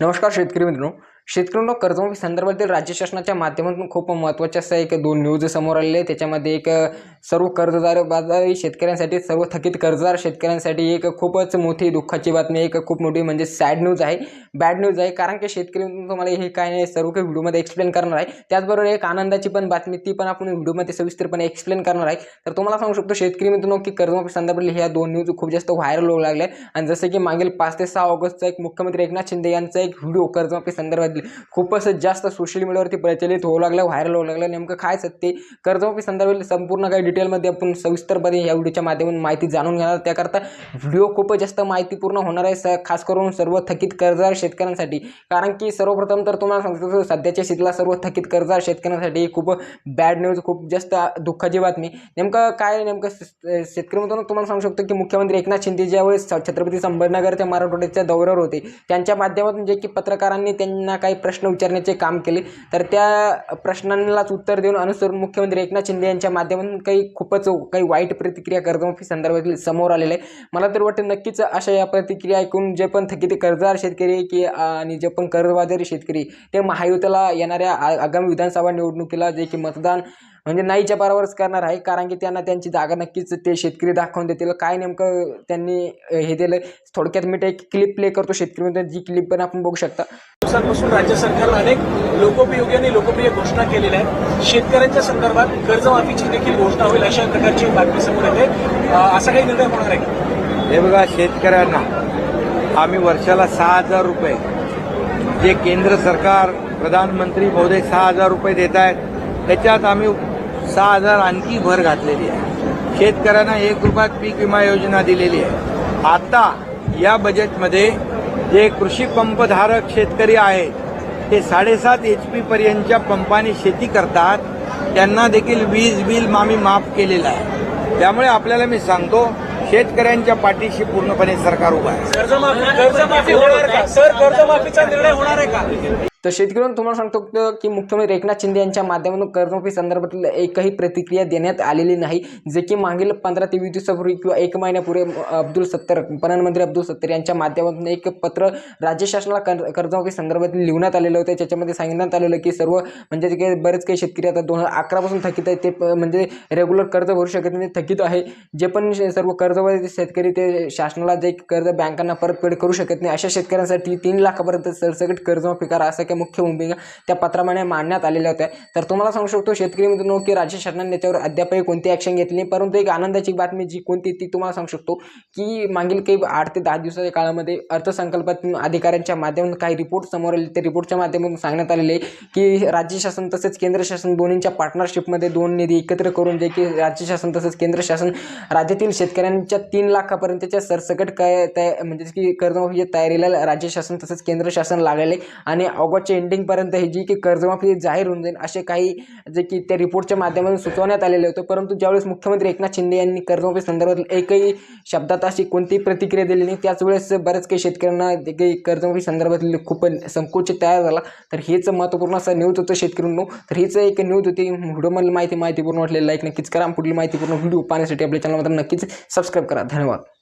नमस्कार शेतकरी मित्रांनो. शेतकऱ्यांना कर्जमाफी संदर्भातील राज्य शासनाच्या माध्यमातून खूप महत्त्वाच्या असं एक दोन न्यूज समोर आलेले आहे त्याच्यामध्ये एक सर्व कर्जदार बाजारी शेतकऱ्यांसाठी सर्व थकीत कर्जदार शेतकऱ्यांसाठी एक खूपच मोठी दुःखाची बातमी एक खूप मोठी म्हणजे सॅड न्यूज आहे. बॅड न्यूज आहे. कारण की शेतकरी तुम्हाला हे काय नाही सर्व काही व्हिडिओमध्ये एक्सप्लेन करणार आहे. त्याचबरोबर एक आनंदाची पण बातमी ती पण आपण व्हिडिओमध्ये सविस्तरपणे एक्सप्लेन करणार आहे. तर तुम्हाला सांगू शकतो शेतकरी मित्रांनो की कर्जमाफी संदर्भातील ह्या दोन न्यूज खूप जास्त व्हायरल होऊ लागल्या आणि जसं की मागील पाच ते सहा ऑगस्टचा एक मुख्यमंत्री एकनाथ शिंदे यांचा एक व्हिडिओ कर्जमाफी संदर्भातील खूपच जास्त सोशल मीडियावरती प्रचलित होऊ लागला व्हायरल होऊ लागला. नेमकं काय सत्य कर्जमाफी संदर्भातील संपूर्ण काही डिटेलमध्ये आपण सविस्तरपणे या व्हिडिओच्या माध्यमातून माहिती जाणून घेणार त्याकरता व्हिडिओ खूपच जास्त माहितीपूर्ण होणार आहे. स खास करून सर्व थकीत कर्जदार शेतकऱ्यांसाठी. कारण की सर्वप्रथम तर तुम्हाला सांगतो सध्याच्या स्थितीला सर्व थकीत कर्जदार शेतकऱ्यांसाठी खूप बॅड न्यूज खूप जास्त दुःखाची बातमी. नेमकं काय नेमकं शेतकरी म्हणून तुम्हाला सांगू शकतो की मुख्यमंत्री एकनाथ शिंदे ज्यावेळेस छत्रपती संभाजीनगरच्या मराठवाड्याच्या दौऱ्यावर होते त्यांच्या माध्यमातून जे की पत्रकारांनी त्यांना काही प्रश्न विचारण्याचे काम केले. तर त्या प्रश्नांनाच उत्तर देऊन अनुसरून मुख्यमंत्री एकनाथ शिंदे यांच्या माध्यमातून काही खूपच काही वाईट प्रतिक्रिया कर्जमाफी संदर्भातील समोर आलेले आहे. मला तर वाटतं नक्कीच अशा या प्रतिक्रिया ऐकून जे पण थकीत कर्जदार शेतकरी की आणि जे पण कर्जबाजारी शेतकरी ते महायुतीला येणाऱ्या आ- आगामी विधानसभा निवडणुकीला जे की मतदान म्हणजे नाहीच्या पारावरच करणार आहे. कारण की त्यांना त्यांची जागा नक्कीच ते शेतकरी दाखवून देतील. काय नेमकं त्यांनी हे दिलं थोडक्यात मी एक क्लिप प्ले करतो. शेतकरी जी क्लिप पण आपण बघू शकता. दिवसांपासून राज्य सरकारनं अनेक लोकोपयोगी आणि लोकप्रिय घोषणा केलेल्या आहेत. शेतकऱ्यांच्या संदर्भात कर्जमाफीची देखील घोषणा होईल अशा प्रकारची बातमी समोर येते. असा काही निर्णय होणार आहे हे बघा शेतकऱ्यांना आम्ही वर्षाला सहा हजार रुपये जे केंद्र सरकार प्रधानमंत्री महोदय सहा हजार रुपये देत आहेत त्याच्यात आम्ही सहा हजार आणखी भर घातलेली आहे. शेतकऱ्यांना एक रुपयात पीक विमा योजना दिलेली आहे. आता या बजेटमध्ये जे कृषी पंपधारक शेतकरी आहेत ते साडेसात एच पी पर्यंतच्या पंपाने शेती करतात त्यांना देखील वीज बिल आम्ही माफ केलेलं आहे. त्यामुळे आपल्याला मी सांगतो शेतकऱ्यांच्या पाठीशी पूर्णपणे सरकार उभा आहे. कर्जमाफी होणार का? सर कर्जमाफीचा निर्णय होणार आहे का? तर शेतकऱ्यांना तुम्हाला सांगतो की मुख्यमंत्री एकनाथ शिंदे यांच्या माध्यमातून कर्जमाफी संदर्भातील एकही प्रतिक्रिया देण्यात आलेली नाही जे की मागील पंधरा ते वीस दिवसापूर्वी किंवा एक महिन्यापूर्वी अब्दुल सत्तर प्रधानमंत्री अब्दुल सत्तर यांच्या माध्यमातून एक पत्र राज्य शासनाला कर्ज कर्जमाफी संदर्भातील लिहिण्यात आलेलं होतं. त्याच्यामध्ये सांगण्यात आलेलं की सर्व म्हणजे जे काही बरेच काही शेतकरी आता दोन हजार अकरापासून थकीत आहेत ते प- म्हणजे रेग्युलर कर्ज भरू शकत नाही थकीत आहे. जे पण शे- सर्व कर्जबाधित शेतकरी ते शासनाला जे कर्ज बँकांना परतफेड करू शकत नाही अशा शेतकऱ्यांसाठी तीन लाखापर्यंत सरसकट कर्जमाफी करा असं त्या मुख्य भूमिका त्या पत्रामध्ये मांडण्यात आलेल्या होत्या. तर तुम्हाला सांगू शकतो शेतकरी मित्रांनो की राज्य शासनाने त्याच्यावर अद्यापही कोणती ॲक्शन घेतली नाही. परंतु एक आनंदाची बातमी जी कोणती ती तुम्हाला सांगू शकतो की मागील काही आठ ते दहा दिवसाच्या काळामध्ये अर्थसंकल्पातून अधिकाऱ्यांच्या माध्यमातून काही रिपोर्ट समोर आले. त्या रिपोर्टच्या माध्यमातून सांगण्यात आलेले आहे की राज्य शासन तसेच केंद्र शासन दोन्हींच्या पार्टनरशिपमध्ये दोन निधी एकत्र करून जे की राज्य शासन तसेच केंद्र शासन राज्यातील शेतकऱ्यांच्या तीन लाखापर्यंतच्या सरसकट काय तया म्हणजे की कर्जमाफीच्या तयारीला राज्य शासन तसेच केंद्र शासन लागले आणि शेवटच्या एंडिंगपर्यंत ही जी की कर्जमाफी जाहीर होऊन जाईल असे काही जे की त्या रिपोर्टच्या माध्यमातून सुचवण्यात आलेले होते. परंतु ज्यावेळेस मुख्यमंत्री एकनाथ शिंदे यांनी कर्जमाफी संदर्भात एकही शब्दात अशी कोणतीही प्रतिक्रिया दिली नाही त्याच वेळेस बऱ्याच काही शेतकऱ्यांना जे काही कर्जमाफी संदर्भातील खूप संकोच तयार झाला. तर हेच महत्त्वपूर्ण असं न्यूज होतं शेतकऱ्यांनो. तर हीच एक न्यूज होती. व्हिडिओमधील माहिती माहितीपूर्ण वाटलेली लाईक नक्कीच करा. पुढील माहितीपूर्ण व्हिडिओ पाहण्यासाठी आपल्या चॅनलमध्ये नक्कीच सबस्क्राईब करा. धन्यवाद.